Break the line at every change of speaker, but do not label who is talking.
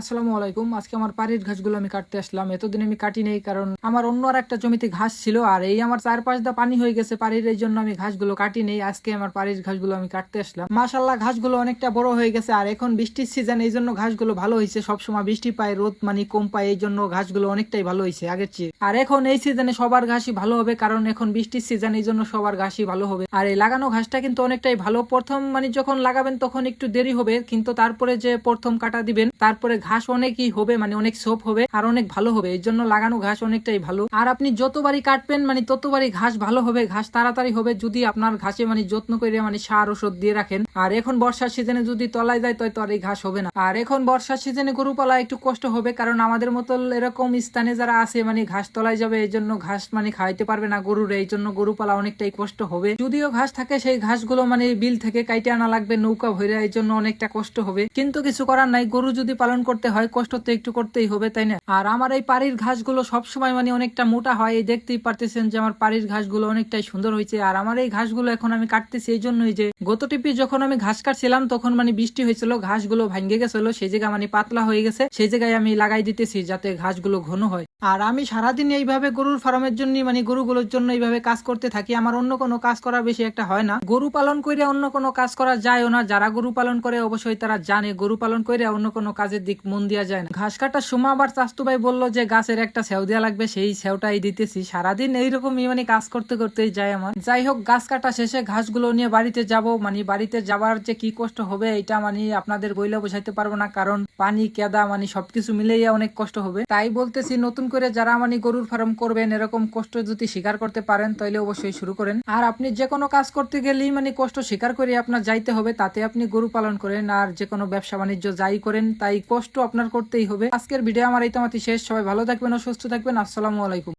আসসালামু আলাইকুম। আজকে আমার বাড়ির ঘাসগুলো আমি কাটতে আসলাম। এতদিন আমি কাটি নেই কারণ আমার অন্য আর একটা জমিতে ঘাস ছিল আর এই আমার চার পাঁচ দা পানি হয়ে গেছে পানির এই জন্য আমি ঘাসগুলো কাটি নেই। আজকে আমার বাড়ির ঘাসগুলো আমি কাটতে আসলাম। মাশাল্লাহ ঘাসগুলো অনেকটা বড় হয়ে গেছে আর এখন বৃষ্টির সিজন এই জন্য ঘাসগুলো ভালো হয়েছে। সবসময় বৃষ্টি পায়, রোদ মানে কম পায়, এই জন্য ঘাসগুলো অনেকটাই ভালো হয়েছে আগের চেয়ে। আর এখন এই সিজনে সবার ঘাসই ভালো হবে কারণ এখন বৃষ্টির সিজন এই জন্য সবার ঘাসই ভালো হবে। আর এই লাগানো ঘাসটা কিন্তু অনেকটাই ভালো। প্রথম মানে যখন লাগাবেন তখন একটু দেরি হবে, কিন্তু তারপরে যে প্রথম কাটা দিবেন, তারপরে ঘাস অনেকই হবে মানে অনেক সোপ হবে আর অনেক ভালো হবে। এর জন্য লাগানো ঘাস অনেকটাই ভালো। আর আপনি যতবারই কাটবেন মানে ততবারই ঘাস ভালো হবে, ঘাস তাড়াতাড়ি হবে যদি আপনার ঘাসে মানে যত্ন করে মানে সার, ওষুধ দিয়ে রাখেন। আর এখন বর্ষার সিজনে যদি তলায় যায় তো আর এই ঘাস হবে না। আর এখন বর্ষার সিজনে গরু পালা একটু কষ্ট হবে, কারণ আমাদের মতো এরকম স্থানে যারা আছে মানে ঘাস তলায় যাবে, এই জন্য ঘাস মানে খাইতে পারবে না গরুর। এই জন্য গরু পালা অনেকটাই কষ্ট হবে। যদিও ঘাস থাকে, সেই ঘাসগুলো মানে বিল থেকে কাইটে আনা লাগবে, নৌকা ভরে এই জন্য অনেকটা কষ্ট হবে। কিন্তু কিছু করার নাই। গরু যদি পালন করতে হয়, কষ্ট তো একটু করতেই হবে, তাই না? আর আমার এই পাড়ির ঘাসগুলো সবসময় মানে অনেকটা মোটা হয়, এই দেখতেই পারতেছেন যে আমার পাড়ির ঘাসগুলো অনেকটাই সুন্দর হয়েছে। আর আমার এই ঘাসগুলো এখন আমি কাটতেছি এই জন্যই যে, গত টিপি যখন আমি ঘাস কাটছিলাম, তখন মানে বৃষ্টি হয়েছিল, ঘাসগুলো ভাঙ্গে গেছিল, সেই জায়গা মানে পাতলা হয়ে গেছে, সেই জায়গায় আমি লাগাই দিতেছি যাতে ঘাসগুলো ঘন হয়। আর আমি সারাদিন এইভাবে গরুর ফার্মের জন্য মানে গরুগুলোর জন্য এইভাবে কাজ করতে থাকি। আমার অন্য কোনো কাজ করা বেশি একটা হয় না। গরু পালন করে অন্য কোনো কাজ করা যায়ও না। যারা গরু পালন করে অবশ্যই তারা জানে। গরু পালন করে অন্য কোনো কাজের দিক মন দেওয়া যায় না। ঘাস কাটার সময় আবার চাস্তু ভাই বলল যে, গাছের একটা সেও দেওয়া লাগবে, সেই সেওটাই দিতেছি। সারাদিন এইরকমই মানে কাজ করতে করতেই যায় আমার। যাই হোক, গাছ কাটা শেষে ঘাসগুলো নিয়ে বাড়িতে যাব। মানে বাড়িতে যাবার যে কি কষ্ট হবে এটা মানে আপনাদের গইলে বোঝাইতে পারব না। কারণ পানি, কেদা মানে সবকিছু মিলেই অনেক কষ্ট হবে। তাই বলতেছি, নতুন করে যারা মানে গরুর ফার্ম করবেন, এরকম কষ্ট যদি স্বীকার করতে পারেন তাহলে অবশ্যই শুরু করেন। আর আপনি যে কোনো কাজ করতে গেলেই মানে কষ্ট স্বীকার করে আপনার যাইতে হবে, তাতে আপনি গরু পালন করেন, আর যে কোনো ব্যবসা বাণিজ্য যাই করেন, তাই কষ্ট আপনার করতেই হবে। আজকের ভিডিও আমার এই তোমাতে শেষ। সবাই ভালো থাকবেন ও সুস্থ থাকবেন। আসসালামু আলাইকুম।